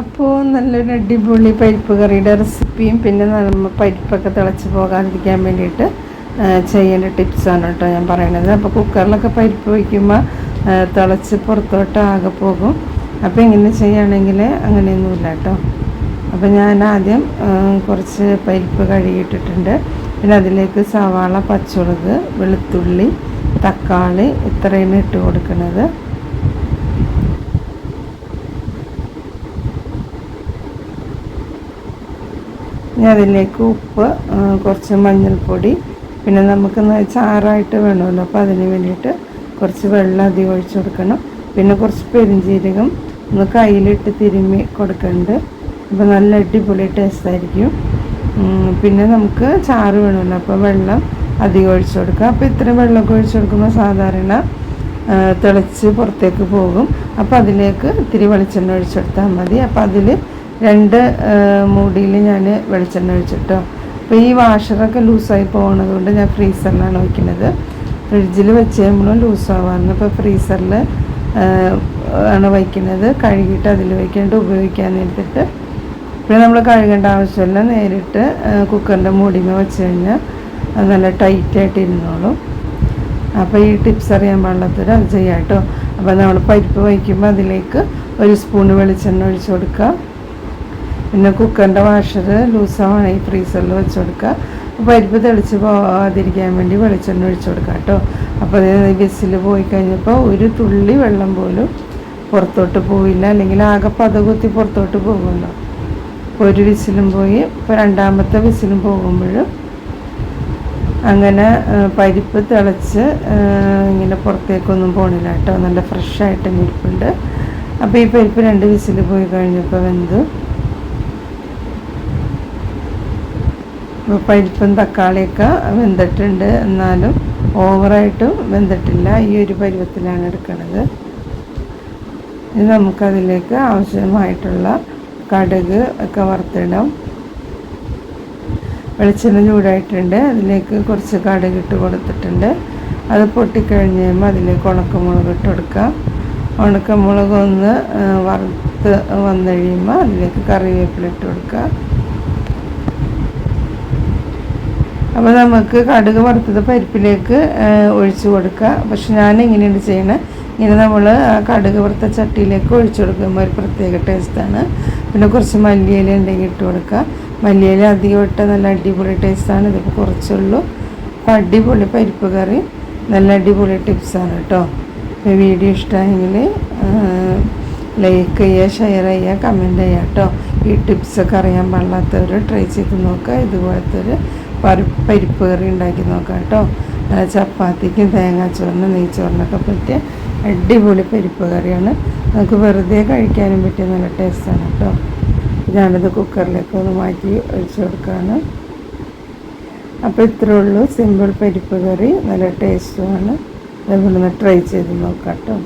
അപ്പോൾ നല്ലൊരു അടിപൊളി പരിപ്പ് കറിയുടെ റെസിപ്പിയും പിന്നെ നമ്മൾ പരിപ്പൊക്കെ തിളച്ച് പോകാതിരിക്കാൻ വേണ്ടിയിട്ട് ചെയ്യേണ്ട ടിപ്സാണ് കേട്ടോ ഞാൻ പറയണത്. അപ്പോൾ കുക്കറിലൊക്കെ പരിപ്പ് വയ്ക്കുമ്പോൾ തിളച്ച് പുറത്തോട്ട് ആകെ പോകും. അപ്പോൾ ഇങ്ങനെ ചെയ്യുകയാണെങ്കിൽ അങ്ങനെയൊന്നുമില്ല കേട്ടോ. അപ്പോൾ ഞാൻ ആദ്യം കുറച്ച് പരിപ്പ് കഴുകിയിട്ടിട്ടുണ്ട്. പിന്നെ അതിലേക്ക് സവാള പച്ചമുളക് വെളുത്തുള്ളി തക്കാളി ഇത്രയാണ് ഇട്ട് കൊടുക്കുന്നത് ഇനി അതിലേക്ക് ഉപ്പ് കുറച്ച് മഞ്ഞൾപ്പൊടി. പിന്നെ നമുക്ക് ചാറായിട്ട് വേണമല്ലോ. അപ്പോൾ അതിന് വേണ്ടിയിട്ട് കുറച്ച് വെള്ളം അധികം ഒഴിച്ച് കൊടുക്കണം. പിന്നെ കുറച്ച് പെരിഞ്ചീരകം ഒന്ന് കയ്യിലിട്ട് തിരുമ്മി കൊടുക്കുന്നുണ്ട് അപ്പോൾ നല്ല അടിപൊളി ടേസ്റ്റ് ആയിരിക്കും. പിന്നെ നമുക്ക് ചാറ് വേണമല്ലോ. അപ്പോൾ വെള്ളം അധികം ഒഴിച്ച് കൊടുക്കുക അപ്പോൾ ഇത്രയും വെള്ളമൊക്കെ ഒഴിച്ച് കൊടുക്കുമ്പോൾ സാധാരണ തിളച്ച് പുറത്തേക്ക് പോകും. അപ്പോൾ അതിലേക്ക് ഇത്തിരി വെളിച്ചെണ്ണ ഒഴിച്ചെടുത്താൽ മതി. അപ്പോൾ അതിൽ രണ്ട് മൂടിയിൽ ഞാൻ വെളിച്ചെണ്ണ ഒഴിച്ചിട്ടോ. അപ്പോൾ ഈ വാഷറൊക്കെ ലൂസായി പോകുന്നത് കൊണ്ട് ഞാൻ ഫ്രീസറിലാണ് വയ്ക്കുന്നത് ഫ്രിഡ്ജിൽ വെച്ച് കഴിയുമ്പോഴും ലൂസാവാറുണ്ട് അപ്പോൾ ഫ്രീസറിൽ ആണ് വയ്ക്കുന്നത്. കഴുകിയിട്ട് അതിൽ വയ്ക്കേണ്ട ഉപയോഗിക്കാൻ എടുത്തിട്ട് പിന്നെ നമ്മൾ കഴുകേണ്ട ആവശ്യമില്ല. നേരിട്ട് കുക്കറിന്റെ മൂടിമ വെച്ച് കഴിഞ്ഞാൽ അത് നല്ല ടൈറ്റായിട്ട് ഇരുന്നോളും. അപ്പോൾ ഈ ടിപ്സ് അറിയാൻ പാടില്ലാത്തവർ അത് ചെയ്യാം കേട്ടോ അപ്പോൾ നമ്മൾ പരിപ്പ് വയ്ക്കുമ്പോൾ അതിലേക്ക് ഒരു സ്പൂൺ വെളിച്ചെണ്ണ ഒഴിച്ച് കൊടുക്കുക. പിന്നെ കുക്കറിന്റെ വാഷർ ഈ ഫ്രീസറിൽ വെച്ച് കൊടുക്കുക. പരിപ്പ് തെളിച്ച് പോകാതിരിക്കാൻ വേണ്ടി വെളിച്ചെണ്ണ ഒഴിച്ചു കൊടുക്കുക കേട്ടോ. അപ്പോൾ അത് വിസിൽ പോയി കഴിഞ്ഞപ്പോൾ ഒരു തുള്ളി വെള്ളം പോലും പുറത്തോട്ട് പോയില്ല അല്ലെങ്കിൽ ആകെ പതകുത്തി പുറത്തോട്ട് പോകുമല്ലോ. അപ്പോൾ ഒരു വിസിലും പോയി ഇപ്പോൾ രണ്ടാമത്തെ വിസിലും പോകുമ്പോഴും അങ്ങനെ പരിപ്പ് തിളച്ച് ഇങ്ങനെ പുറത്തേക്കൊന്നും പോണില്ല കേട്ടോ. നല്ല ഫ്രഷായിട്ട് ഇരിപ്പുണ്ട്. അപ്പോൾ ഈ പരിപ്പ് രണ്ട് വിസിൽ പോയി കഴിഞ്ഞപ്പോൾ വെന്തു. പരിപ്പും തക്കാളിയൊക്കെ വെന്തിട്ടുണ്ട്. എന്നാലും ഓവറായിട്ടും വെന്തിട്ടില്ല. ഈ ഒരു പരുവത്തിലാണ് എടുക്കുന്നത് ഇനി നമുക്കതിലേക്ക് ആവശ്യമായിട്ടുള്ള കടുക് ഒക്കെ വറുത്തിടാം. വെളിച്ചെണ്ണ ചൂടായിട്ടുണ്ട്. അതിലേക്ക് കുറച്ച് കടുക് ഇട്ട് കൊടുത്തിട്ടുണ്ട്. അത് പൊട്ടിക്കഴിഞ്ഞ് കഴിയുമ്പോൾ അതിലേക്ക് ഉണക്കമുളക് ഇട്ട് കൊടുക്കാം. ഉണക്കമുളക് ഒന്ന് വറുത്ത് വന്നു കഴിയുമ്പോൾ അതിലേക്ക് കറിവേപ്പില ഇട്ട് കൊടുക്കുക അപ്പോൾ നമുക്ക് കടുക് വറുത്തത് പരിപ്പിലേക്ക് ഒഴിച്ച് കൊടുക്കുക. പക്ഷെ ഞാൻ എങ്ങനെയാണ് ചെയ്യണത് ഇങ്ങനെ നമ്മൾ കടുക് വറുത്ത ചട്ടിയിലേക്ക് ഒഴിച്ചു കൊടുക്കുമ്പോൾ ഒരു പ്രത്യേക ടേസ്റ്റാണ് പിന്നെ കുറച്ച് മല്ലിയില ഉണ്ടെങ്കിൽ ഇട്ട് കൊടുക്കുക. മല്ലിയില അധികം ഇട്ട നല്ല അടിപൊളി ടേസ്റ്റാണ് ഇതിപ്പോൾ കുറച്ചുള്ളൂ. അപ്പോൾ അടിപൊളി പരിപ്പ് കറി. നല്ല അടിപൊളി ടിപ്സാണ് കേട്ടോ. വീഡിയോ ഇഷ്ടമായെങ്കിൽ ലൈക്ക് ചെയ്യുക ഷെയർ ചെയ്യുക കമന്റ് ചെയ്യുക കേട്ടോ. ഈ ടിപ്സൊക്കെ അറിയാൻ പാടില്ലാത്തവർ ട്രൈ ചെയ്ത് നോക്കുക. ഇതുപോലത്തെ ഒരു പരിപ്പ് കറി ഉണ്ടാക്കി നോക്കാം കേട്ടോ. ചപ്പാത്തിക്കും തേങ്ങാച്ചോറിനും നെയ്ച്ചോറിനൊക്കെ പറ്റിയ അടിപൊളി പരിപ്പ് കറിയാണ്. നമുക്ക് വെറുതെ കഴിക്കാനും പറ്റിയ നല്ല ടേസ്റ്റാണ് കേട്ടോ. ഞാനത് കുക്കറിലേക്ക് ഒന്ന് മാറ്റി ഒഴിച്ചു കൊടുക്കുകയാണ്. അപ്പോൾ ഇത്രേ ഉള്ളൂ. സിമ്പിൾ പരിപ്പ് കറി. നല്ല ടേസ്റ്റുമാണ് അതുകൊണ്ടൊന്ന് ട്രൈ ചെയ്ത് നോക്കാം കേട്ടോ.